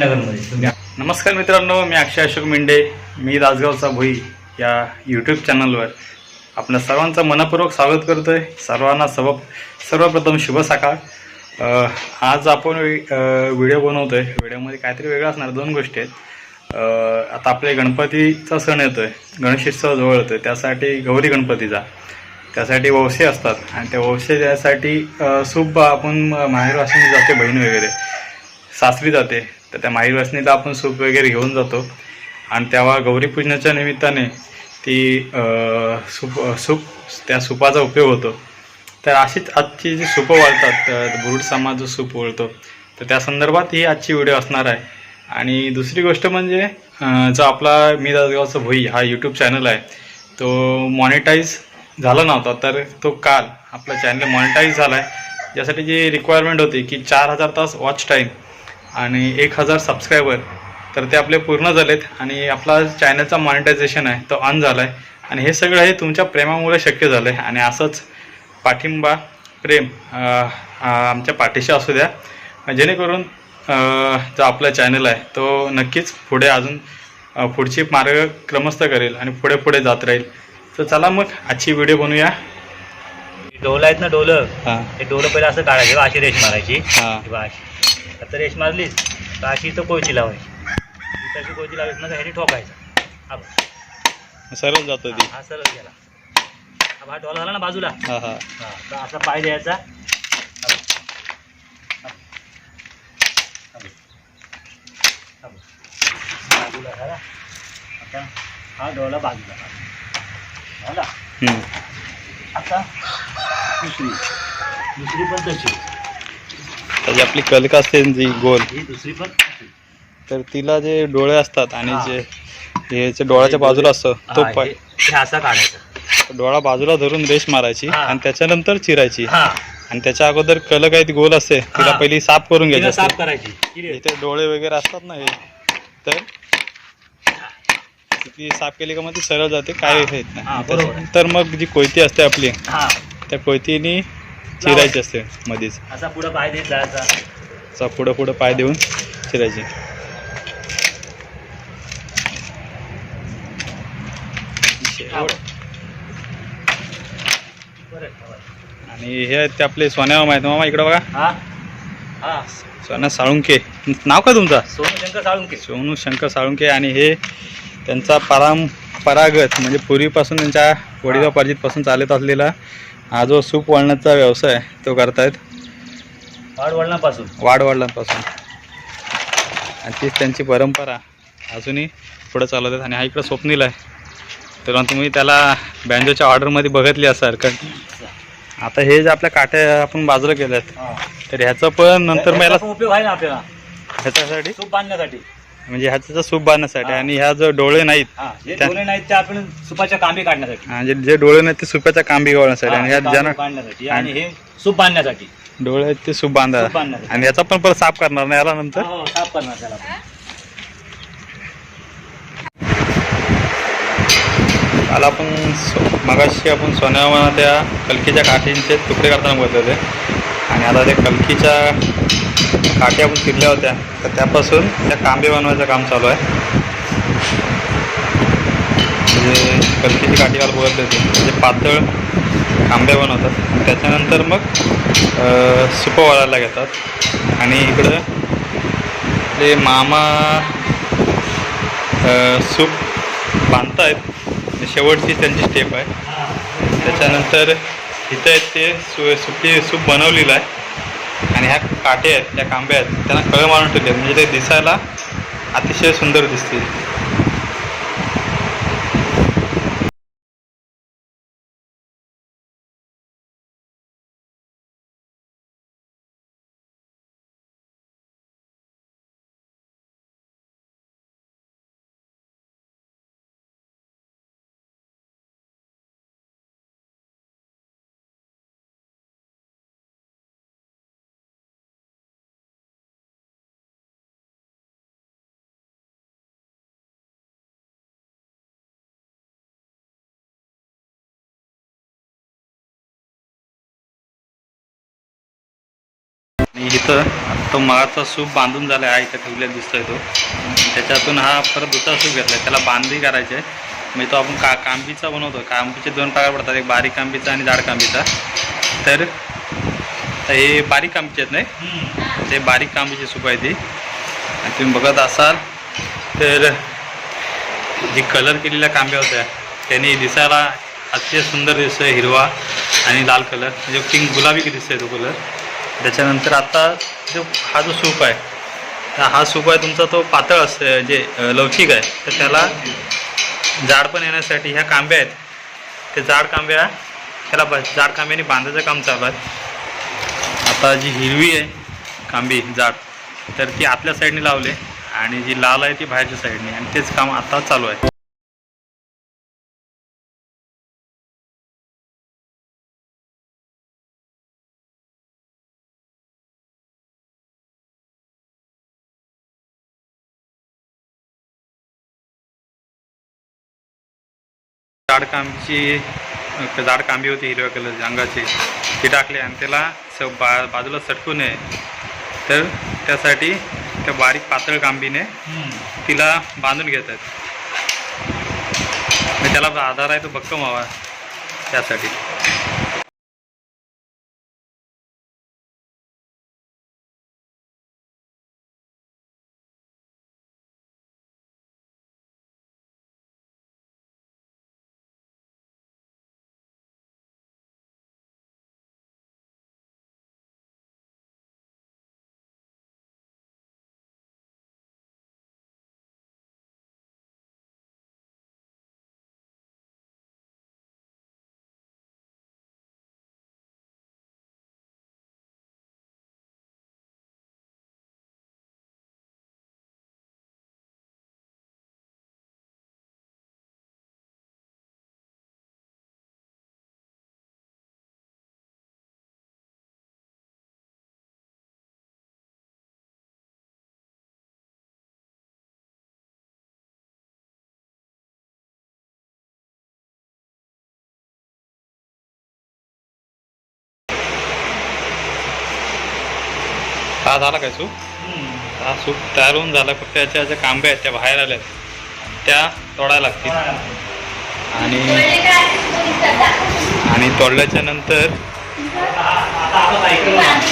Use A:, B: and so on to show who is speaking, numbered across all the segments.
A: संभाजीनगरमध्ये तुम्ही
B: नमस्कार मित्रांनो मी अक्षय अशोक मेंढे मी राजगावचा भोई या यूट्यूब चॅनलवर आपल्या सर्वांचं मनपूर्वक स्वागत करतो आहे सर्वांना सर्व सर्वप्रथम शुभ सकाळ. आज आपण व्हिडिओ बनवतो आहे व्हिडिओमध्ये काहीतरी वेगळं असणार दोन गोष्टी आहेत. आता आपले गणपतीचा सण येतो आहे गणेशोत्सव जवळ येतो आहे त्यासाठी गौरी गणपतीचा. त्यासाठी ववसे असतात. आणि त्या ववसे द्यासाठी सूप आपण माहेर वाशिनी जाते बहीण वगैरे. सासरी जाते. तर त्या माई आपण सूप वगैरे घेऊन जातो. आणि तेव्हा गौरीपूजनाच्या निमित्ताने ती सूप सूप त्या सुपाचा उपयोग होतो. तर अशीच आजची जी सूपं वळतात तर बुरुड समाज जो सूप वळतो तर त्या संदर्भात ही आजची व्हिडिओ असणार आहे. आणि दुसरी गोष्ट म्हणजे जो आपला मी दासगावचा भोई हा यूट्यूब चॅनल आहे तो मॉनिटाईज झाला नव्हता तर तो काल आपला चॅनल मॉनिटाईज झाला आहे ज्यासाठी जी रिक्वायरमेंट होती की चार हजार तास वॉच टाईम आणि एक हजार सबस्क्रायबर तर ते आपले पूर्ण झालेत आणि आपला चॅनलचा मॉनिटायझेशन आहे तो ऑन झाला आहे आणि हे सगळं हे तुमच्या प्रेमामुळे शक्य झालं आहे आणि असंच पाठिंबा प्रेम आमच्या पाठीशी असू द्या. जेणेकरून जो आपला चॅनल आहे तो नक्कीच पुढे अजून पुढची मार्ग क्रमस्थ करेल आणि पुढे पुढे जात राहील. तर चला मग आजची व्हिडिओ बनवूया.
A: डोलं आहेत ना डोलं?
B: हां.
A: डोलं पहिलं असं काढायचं अशी रेश मारायची. आता रेश मारलीस तर अशी इथं कोयची लावायची इथं अशी कोयची लावायची ना ह्याने ठोकायचं हा बघ.
B: सरळ जातो ती
A: हा, सरळ गेला हा डोला झाला ना बाजूला
B: हां हां
A: हा तर असा पाय द्यायचा हा बघ. हा बघ. हा बघ. बाजूला झाला आता हा डोला बाजूला झाला
B: हम्म.
A: आता दुसरी दुसरी पण तशी
B: त्याची आपली कलक असते जी गोल
A: ही दुसरी पण तशी.
B: तर तिला जे डोळे असतात आणि
A: हा.
B: जे हे जे डोळ्याच्या बाजूला असतो तो
A: हा,
B: पाय
A: हे- हे असा काढायचा
B: डोळा बाजूला धरून रेष मारायची
A: हा.
B: आणि त्याच्यानंतर चिरायची
A: हा
B: आणि त्याच्या अगोदर कलक आहे गोल असते तिला
A: हा.
B: पहिली साफ करून घ्यायची
A: साफ. करायची?
B: इथे डोळे वगैरे असतात ना हे तर ती साफ केली का मग ती सरळ जाते काय
A: हा. हा,
B: नाही. त्याच्यानंतर मग जी कोयती असते आपली
A: हा
B: त्या कोयतीने चिरायची असते मध्येच
A: असा पुढे पाय देत जायचा.
B: असा पुढं पुढं पाय देऊन चिरायची. आणि हे आहेत ते आपले सोन्या माहिती मामा इकडं बघा.
A: हा? हा.
B: सोन्या साळुंके. नाव का तुमचा?
A: सोनू शंकर साळुंके.
B: सोनू शंकर साळुंके आणि हे त्यांचा परंपरागत म्हणजे पूर्वीपासून त्यांच्या वडिलोपार्जितपासून चालत असलेला हा जो सूप वळण्याचा व्यवसाय तो करतायत?
A: वाढ वळणापासून.
B: वाढ वडिलांपासून आणि तीच त्यांची परंपरा. अजूनही पुढं चालवत आहेत. आणि हा इकडं स्वप्नील आहे. तर तुम्ही त्याला बँजोच्या ऑर्डरमध्ये बघितली असाल. कारण आता हे जे आपल्या काट्या आपण बाजूला केल्या आहेत. तर ह्याचं पण नंतर मला
A: उपयोग आहे ना आपल्याला.
B: ह्याच्यासाठी?
A: सूप बांधण्यासाठी.
B: म्हणजे ह्याचं सूप बांधण्यासाठी
A: हा.
B: आणि ह्या जो डोळे नाहीत
A: हा जे
B: त्या-
A: डोळे नाहीत ते आपण सुपाच्या कांबी काढण्यासाठी
B: हा, जे जे डोळे नाहीत ते सुप्याच्या कांबी गवण्यासाठी आणि
A: हा,
B: ह्या
A: कांबी
B: ज्यांना
A: बांधण्यासाठी आणि हे सूप बांधण्यासाठी
B: डोळे आहेत ते सूप बांधा
A: सूप बांधण्यासाठी.
B: आणि याचा पण परत साफ करणार नाही याला नंतर
A: हो, साफ करणार त्याला आपण.
B: काल आपण सो मगाशी आपण सोन्यामाना त्या कलकीच्या काठींचे तुकडे करताना बघत होते आणि आता त्या कलकीच्या काठ्या आपण फिरल्या होत्या. तर त्यापासून त्या कांबे बनवायचं काम चालू आहे. म्हणजे कलकीची काठी काल होते. म्हणजे पातळ कांबे बनवतात. त्याच्यानंतर मग सुपं वळायला घेतात. आणि इकडं ते मामा सूप बांधत आहेत शेवटची त्यांची स्टेप आहे. त्याच्यानंतर इथं आहेत ते सु सुकी सूप बनवलेलं आहे. आणि ह्या काटे आहेत त्या कांब्या आहेत त्यांना कळ मारून ठेवले म्हणजे ते दिसायला अतिशय सुंदर दिसतील. इथं तो मगाचा सूप बांधून झाला आहे इथं ठेवलेला दिसतोय तो. त्याच्यातून हा परत दुसरा सूप घेतला त्याला बांधही करायचे आहे. म्हणजे तो आपण का कांबीचा बनवतो कांबीचे दोन प्रकार पडतात एक बारीक कांबीचा आणि जाड कांबीचा. तर तर हे बारीक कांबीचे आहेत नाही ते बारीक कांबीची सूप आहे ती. आणि तुम्ही बघत असाल तर जी कलर केलेल्या कांब्या होत्या त्याने दिसायला अतिशय सुंदर दिसतोय हिरवा आणि लाल कलर. म्हणजे पिंक गुलाबी दिसतोय तो कलर. त्याच्यानंतर आता जो हा जो सूप आहे तर हा सूप आहे तुमचा तो पातळ असतं जे लवचिक आहे तर त्याला जाड पण येण्यासाठी ह्या कांब्या आहेत. ते जाड कांब्या त्याला ब जाड कांब्याने बांधायचं काम चालू आहे. आता जी हिरवी आहे कांबी जाड तर ती आतल्या साईडने लावले आणि जी लाल आहे ती बाहेरच्या साईडने आणि तेच काम आता चालू आहे. जाड कांबीची अ, जाड कांबी होती हिरव्या कलरची अंगाची. ती टाकली आणि त्याला स बा बाजूला सटकू नये. तर त्यासाठी त्या बारीक पातळ कांबीने तिला बांधून घेत आहेत आणि त्याला आधार आहे तो भक्कम हवा त्यासाठी हा झाला काय सूप? हा सूप तयार होऊन झाला. फक्त याच्या ज्या कांबे आहेत त्या बाहेर आल्या आहेत त्या तोडायला लागतील. आणि आणि तोडल्याच्या नंतर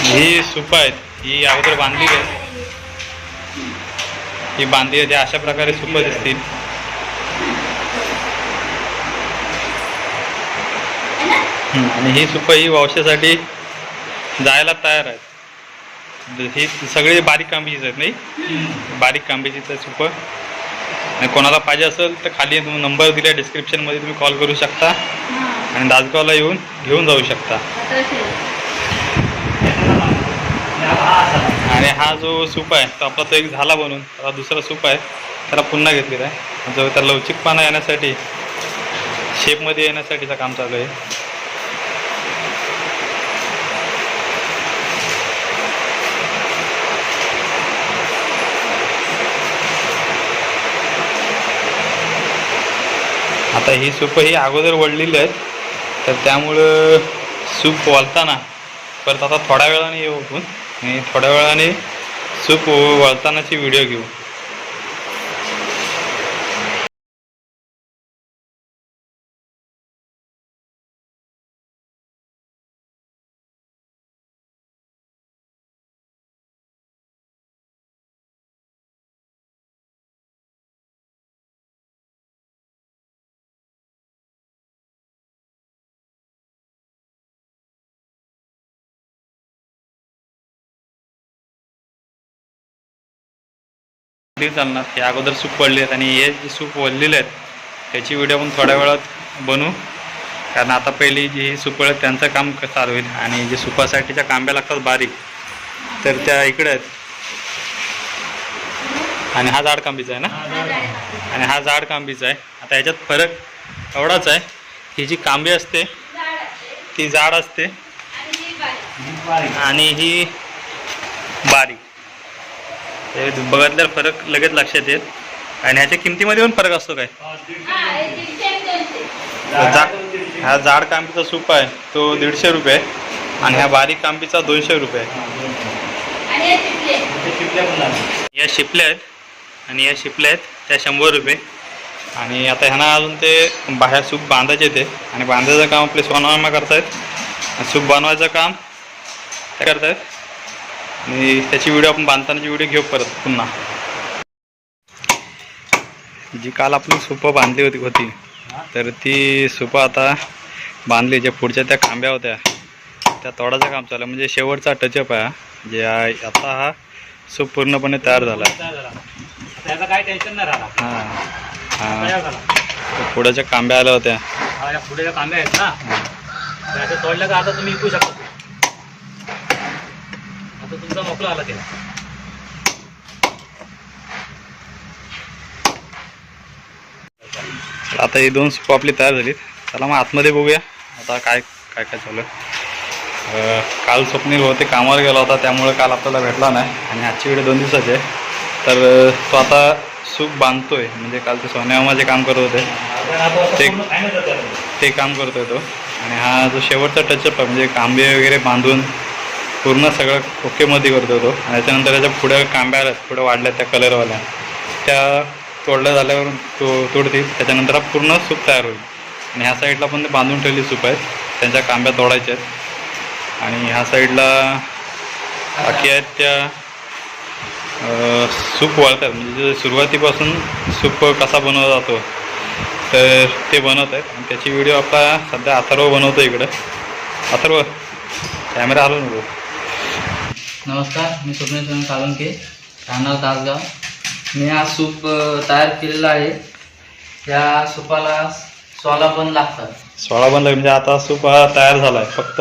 B: ही सूप आहेत. ही अगोदर बांधली आहेत ही बांधली आहे. अशा प्रकारे सूप दिसतील. आणि ही सूप ही वावशासाठी जायला तयार आहेत. हे सगळे बारीक कांबीचीच आहेत नाही? बारीक कांबीचीच आहे सूप. आणि कोणाला पाहिजे असेल तर खाली तुम्ही नंबर दिला डिस्क्रिप्शनमध्ये तुम्ही कॉल करू शकता. आणि दासगावला येऊन घेऊन जाऊ शकता. आणि हा जो सूप आहे तो आपला तो एक झाला बनून. आता दुसरा सूप आहे त्याला पुन्हा घेतलेला आहे. जो त्या लवचिकपणा येण्यासाठी शेपमध्ये येण्यासाठीचं काम चालू आहे. आता ही सूप ही अगोदर वळलेली आहेत. तर त्यामुळं सूप वळताना परत आता थोड्या वेळाने येऊ आपण. आणि थोड्या वेळाने सूप वळतानाची व्हिडिओ घेऊ. कधी चालणार हे अगोदर सूप पडले आहेत आणि हे जे सूप वळलेले आहेत त्याची व्हिडिओ आपण थोड्या वेळात बनवू कारण आता पहिली जी सूप आहेत त्यांचं काम चालू होईल? आणि जे सुपासाठीच्या कांब्या लागतात बारीक तर त्या इकडे आहेत. आणि हा जाड कांबीचा आहे ना? आणि हा जाड कांबीचा आहे. आता ह्याच्यात फरक एवढाच आहे ही जी कांबी असते ती जाड असते. आणि ही बारीक. ते बघितल्यावर फरक लगेच लक्षात येत आणि ह्याच्या किमतीमध्ये पण फरक असतो काय? जा हा जाड कांबीचा सूप आहे तो दीडशे रुपये. आणि ह्या बारीक कांबीचा दोनशे रुपये. या शिपल्या आहेत. आणि या शिपल्या आहेत त्या शंभर रुपये. आणि आता ह्यांना अजून ते बाहेर सूप बांधायचे ते. आणि बांधायचं काम आपले सोनामा करतायत. आणि सूप बनवायचं काम ते करतायत. आणि त्याची व्हिडिओ आपण बांधतानाची व्हिडिओ घेऊ परत पुन्हा. जी काल आपली सुपं बांधली होती होती तर ती सुपं आता बांधली ज्या पुढच्या त्या खांब्या होत्या त्या तोडाचं काम चालू आहे. म्हणजे शेवटचा टचअप आहे. जे आता हा सूप पूर्णपणे तयार झाला आहे.
C: तयार झाला. आता याचा काही टेन्शन नाही राहिला.
B: हां हां. कांब्या आल्या होत्या.
C: पुढे ज्या कांबे आहेत ना तोडल्या का आता तुम्ही विकू शकता. आता तुमचा मोकळा आला त्याला
B: आता ही दोन सूप आपली तयार झालीत. चला मग आतमध्ये बघूया. आता काय काय काय चालू काल स्वप्नील होते कामावर गेला होता त्यामुळे काल आपल्याला भेटला नाही. आणि आजची वेळ दोन दिवसाची आहे. तर तो आता सूप बांधतोय. म्हणजे काल ते सोन्यामाचे काम करत होते. ते-. ते काम करतोय तो. आणि हा जो शेवटचा टचअप आहे म्हणजे कांबे वगैरे बांधून पूर्ण सगळं ओकेमध्ये करतो तो. आणि त्याच्यानंतर त्याच्या पुढं कांब्या आल्यात वाढल्या वाढल्यात त्या कलरवाल्या त्या तोडल्या झाल्यावर तो तोडतील त्याच्यानंतर हा पूर्ण सूप तयार होईल. आणि ह्या साईडला पण ते बांधून ठेवली सूप आहेत. त्यांच्या कांब्या तोडायच्या आहेत. आणि ह्या साईडला बाकी आहेत त्या सूप वळतात. म्हणजे सुरुवातीपासून सूप कसा बनवला जातो तर ते बनवत आहेत. आणि त्याची व्हिडिओ आपला सध्या अथर्व बनवतो इकडं. अथर्व कॅमेरा आलो नको.
D: नमस्कार मी स्वप्नील सुनील साळुंके राहणार तासगाव. मी हा सूप तयार केलेला आहे. या सूपाला सोला पण लागतात.
B: सोळा बनला म्हणजे आता सूप हा तयार झाला आहे फक्त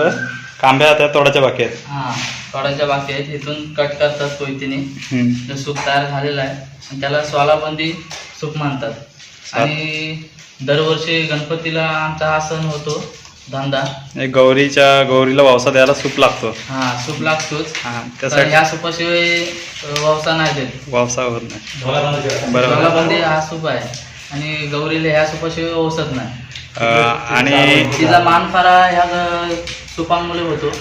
B: कांब्या त्या तोडाच्या बाकी आहेत.
D: हां थोड्याच्या बाकी आहेत. इथून कट करतात कोयतीने सूप तयार झालेला आहे. आणि त्याला सोलाबंदी सूप म्हणतात आणि दरवर्षी गणपतीला आमचा हा सण होतो. धंदा.
B: गौरीच्या गौरीला वावसा द्यायला सूप लागतो.
D: हां सूप लागतोच.
B: हां त्यासाठी
D: ह्या सूपाशिवाय वावसा नाही देत.
B: वावसा होत नाही. बरोबर.
D: हा सूप आहे. आणि गौरीला ह्या सूपाशिवाय ओसत नाही.
B: आणि
D: तिचा मान फारा ह्या सुपांमुळे होतो.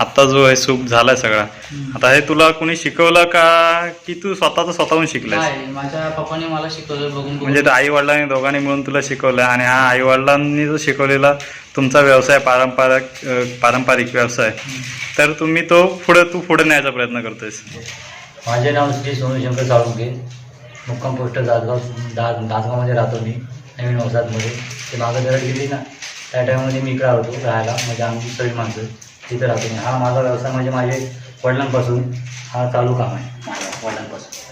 B: आता जो आहे सूप झालाय सगळा. आता हे तुला कोणी शिकवलं का की तू स्वतःच स्वतःहून शिकलाय
D: काय माझ्या पप्पाने मला शिकवलं बघून
B: म्हणजे आई वडिलांनी दोघांनी मिळून तुला शिकवलं आणि हा आई वडिलांनी जो शिकवलेला तुमचा व्यवसाय पारंपरिक पारंपरिक व्यवसाय. तर तुम्ही तो पुढे तू पुढे न्यायचा प्रयत्न करतोयस.
A: माझे नाव श्री सोनशंकर साळुंके मुक्काम पोस्ट दासगाव दा दासगावमध्ये राहतो मी नवीन वसाहतमध्ये. ते मागं जरा गेली ना त्या टायमामध्ये मी इकडे होतो राहायला. म्हणजे आमची सगळी माणसं तिथं राहतो मी. हा माझा व्यवसाय म्हणजे माझे वडिलांपासून हा चालू काम आहे. माझ्या वडिलांपासून.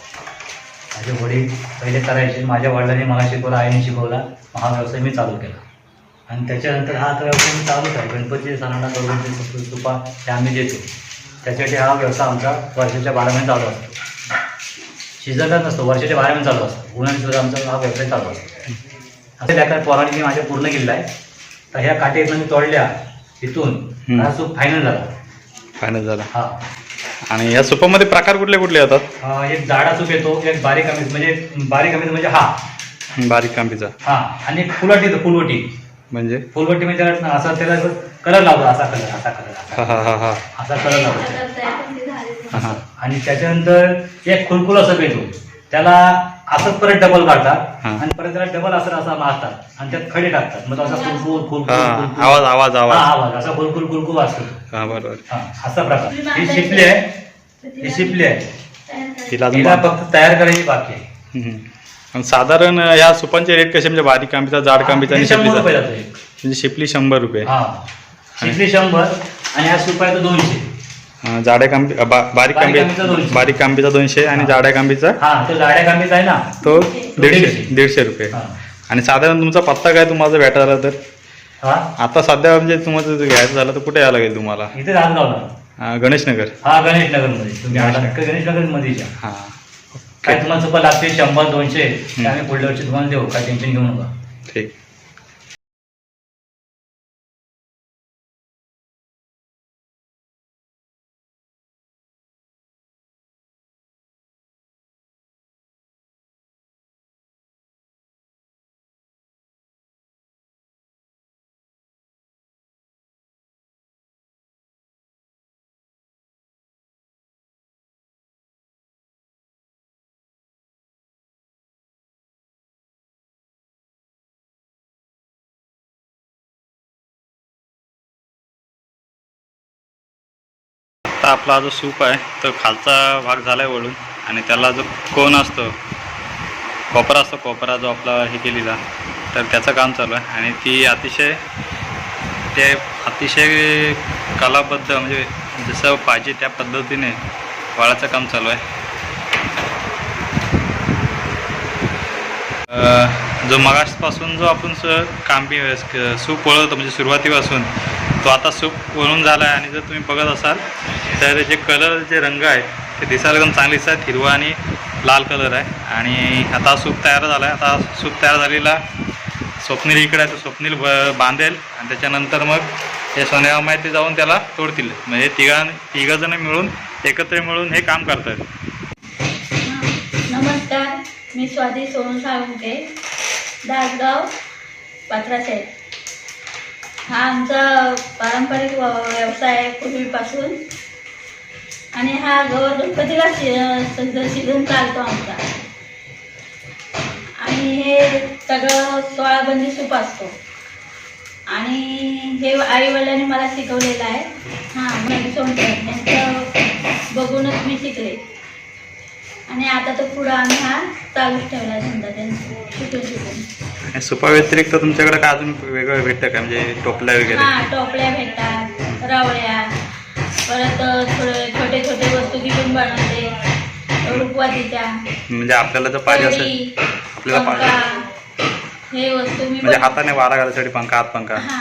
A: माझे वडील पहिले करायचे माझ्या वडिलांनी मला शिकवला आईने शिकवला. हा व्यवसाय मी चालू केला. आणि त्याच्यानंतर हा व्यवसाय चालूच आहे. गणपती सणाला करून ते सुप- सुपा ते आम्ही देतो. त्याच्यासाठी हा व्यवसाय आमचा वर्षाच्या बारा महिने चालू असतो. शिजतच नसतो. वर्षाच्या बारा महिने चालू असतो. उन्हाळ्यात सुद्धा आमचा हा व्यवसाय चालू असतो. असं त्या पोरांनी मी माझ्या पूर्ण केलेला आहे. तर ह्या काठी मी तोडल्या. तिथून. हा सूप फायनल झाला.
B: फायनल झाला.
A: हा.
B: आणि या सुपामध्ये प्रकार कुठले कुठले येतात?
A: एक जाडा सूप येतो एक बारीक अमीज म्हणजे बारीक अमीज म्हणजे हा.
B: बारीक कांबीचा
A: हा. आणि एक येतो फुलवटी.
B: म्हणजे?
A: फुलवटी म्हणजे असा त्याला कलर लावतो असा कलर असा कलर
B: हा
A: असा
B: हा हा. हा
A: असा कलर लावतो.
B: हा हा.
A: आणि त्याच्यानंतर एक खुलकुल असं येतो त्याला असंच परत डबल काढतात
B: हा.
A: आणि परत त्याला डबल असं असा मारतात. आणि त्यात खडे टाकतात. मग तो असा
B: हा.
A: कुलकुल.
B: आवाज आवाज
A: हा
B: आवाज.
A: आवाज असा कुलकुल कुलकुल असतो
B: हा बरोबर.
A: हा असा प्रकार. ही शिपली आहे. ही शिपली आहे.
B: तिला अजून
A: तिला
B: बांध-
A: फक्त तयार करायची बाकी आहे.
B: हम्म. आणि साधारण या सुपांचे रेट कसे? म्हणजे बारीक कांबीचा जाड कांबीचा आणि
A: शंभर
B: शिपलीचा?
A: रुपये जातो. एक.
B: म्हणजे शिपली शंभर रुपये.
A: हा. शिपली शंभर आणि हा सुपाय तो दोनशे.
B: अं, जाड्या कांबी बा- बारीक
A: बारीक
B: कांबी
A: कांबीचा दोनशे.
B: बारीक कांबीचा दोनशे आणि. जाड्या कांबीचा?
A: हा तो जाड्या कांबीचा आहे ना
B: तो
A: दीडशे.
B: दीडशे. दीडशे रुपये.
A: हा.
B: आणि साधारण तुमचा पत्ता काय तुम्हाला भेटायला तर?
A: हा?
B: आता सध्या म्हणजे तुम्हाला जर घ्यायचं झालं तर कुठे यायला लागेल तुम्हाला?
A: इथे
B: अं, गणेशनगर.
A: हा गणेश नगरमध्ये तुम्ही आला गणेश नगरमध्ये
B: हां.
A: काय तुम्हाला सुपर लागते शंभर दोनशे. ते आम्ही पुढल्या वर्षी तुम्हाला देऊ. काय टेन्शन घेऊ नका.
B: ठीक. आता आपला जो सूप आहे तो खालचा भाग झाला आहे वळून आणि त्याला जो कोण असतो कोपरा असतो कोपरा जो आपला हे केलेला तर त्याचं काम चालू आहे. आणि ती अतिशय ते अतिशय कलाबद्ध म्हणजे जसं पाहिजे त्या पद्धतीने वाळाचं काम चालू आहे. जो मगासपासून जो आपण स कांबी सूप वळवतो म्हणजे सुरुवातीपासून तो आता सूप वळून झाला आहे आणि जर तुम्ही बघत असाल तर जे कलर जे रंग आहेत ते दिसायला एकदम चांगले दिसतात. हिरवा आणि लाल कलर आहे. आणि आता सूप तयार झाला आहे आता सूप तयार झालेला स्वप्नील इकडे आहे. तो स्वप्नील ब बांधेल आणि त्याच्यानंतर मग हे सोन्या माहिती जाऊन त्याला तोडतील. म्हणजे तिघा तिघंजणं मिळून एकत्र मिळून हे काम करतात
E: नमस्कार. मी स्वाती सोनू साळुंके दासगाव पात्राशेत हा आमचा पारंपरिक व- व्यवसाय आहे पूर्वीपासून. आणि हा गौर गणपतीला शि- शिजून चालतो आमचा. आणि हे सगळं सोळाबंदी सूप असतो. आणि हे आईवडिलांनी मला शिकवलेलं आहे. हां मॅगी सोनकर यांचं बघूनच मी शिकले. आणि आता तर पुढं आम्ही हा चालूच ठेवला धंदा त्यांचा. शिकून शिकून
B: आणि सुपा व्यतिरिक्त तुमच्याकडे काय अजून वेगळं भेटतं का? म्हणजे टोपल्या वगैरे?
E: हा टोपल्या भेटतात रवळ्या. परत थोडे छोटे छोटे वस्तू तिथून बनवते रुपवातीच्या
B: म्हणजे आपल्याला जर पाहिजे असेल आपल्याला पाहिजे
E: हे वस्तू मी
B: म्हणजे
E: बन-
B: हाताने वारा घालायसाठी पंखा हात पंखा.
E: हा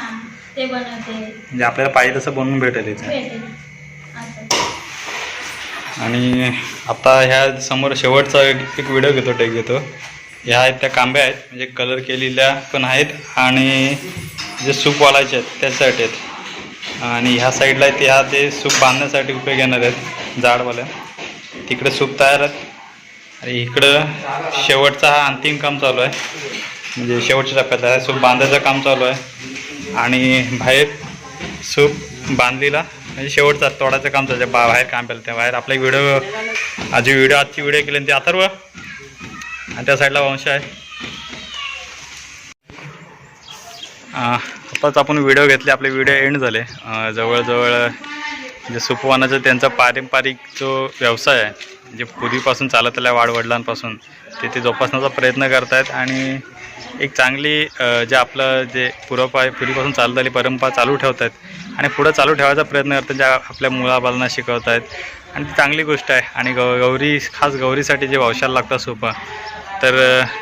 E: ते बनवते.
B: म्हणजे आपल्याला पाहिजे तसं बनवून भेटेल इथे
E: भेटेल. असं.
B: आणि आता ह्या समोर शेवटचा एक एक व्हिडिओ घेतो टेक घेतो. ह्या आहेत त्या कांब्या आहेत म्हणजे कलर केलेल्या पण आहेत आणि जे सूप वालायचे आहेत त्यासाठी आहेत. आणि ह्या साईडला ते ह्या ते सूप बांधण्यासाठी उपयोग येणार आहेत जाडवाल्या तिकडे सूप तयार आहेत. आणि इकडं शेवटचा हा अंतिम काम चालू आहे. म्हणजे शेवटच्या टप्प्यात आहे. सूप बांधायचं काम चालू आहे. आणि बाहेर सूप बांधलेला म्हणजे शेवटचा तोडायचं काम चालू बा बाहेर काम केलं त्या बाहेर. आपला व्हिडिओ आजी व्हिडिओ आजची व्हिडिओ केली ते अथर्व? आणि त्या साईडला वंश आहे. आताच आपण व्हिडिओ घेतले आपले व्हिडिओ एंड झाले. जवळजवळ जे सुपवानाचा त्यांचा पारंपरिक जो व्यवसाय आहे जे पूर्वीपासून चालत आल्या वाडवडिलांपासून ते ते जोपासण्याचा प्रयत्न करत आहेत आणि एक चांगली जे आपलं जे पूर्वपा पूर्वीपासून चालत आली परंपरा चालू ठेवत आहेत आणि पुढं चालू ठेवायचा प्रयत्न करतात ज्या आपल्या मुलाबालांना शिकवत आहेत आणि ती चांगली गोष्ट आहे. आणि गौ गौरी खास गौरीसाठी जे वावशाला लागतं सुपं तर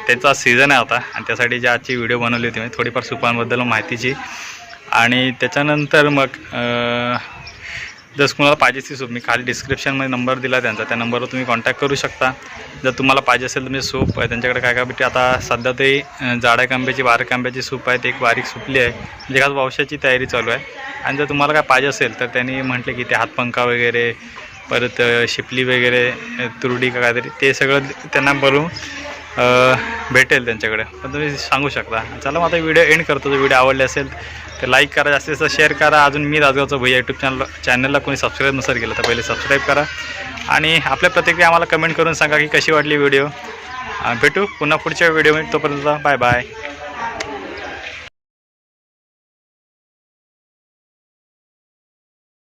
B: त्याचा सीझन आहे आता. आणि त्यासाठी जी आजची व्हिडिओ बनवली होती म्हणजे थोडीफार सुपांबद्दल माहितीची. आणि त्याच्यानंतर मग जर कुणाला पाहिजे ती सूप मी खाली डिस्क्रिप्शनमध्ये नंबर दिला त्यांचा त्या नंबरवर तुम्ही कॉन्टॅक्ट करू शकता. जर तुम्हाला पाहिजे असेल तर म्हणजे सूप आहे त्यांच्याकडे काय काय भेटते? आता सध्या ते जाड्या कांब्याची बारीक आंब्याची सूप आहे ते एक बारीक सुपली आहे म्हणजे खास पावसाची तयारी चालू आहे. आणि जर तुम्हाला काय पाहिजे असेल तर त्यांनी म्हटले की ते हातपंखा वगैरे परत शिपली वगैरे तुरडी का काहीतरी ते सगळं त्यांना बनवून भेटेल त्यांच्याकडे. पण तुम्ही सांगू शकता. चला मग आता व्हिडिओ एंड करतो. जर व्हिडिओ आवडले असेल तर लाईक करा. जास्तीत जास्त शेअर करा. अजून मी राजगावचा भैया यूट्यूब चॅनल चॅनलला कोणी सबस्क्राईब नसेल केलं तर पहिले सबस्क्राईब करा. आणि आपल्या प्रतिक्रिया आम्हाला कमेंट करून सांगा की कशी वाटली व्हिडिओ भेटू पुन्हा पुढच्या व्हिडिओमध्ये तोपर्यंत बाय बाय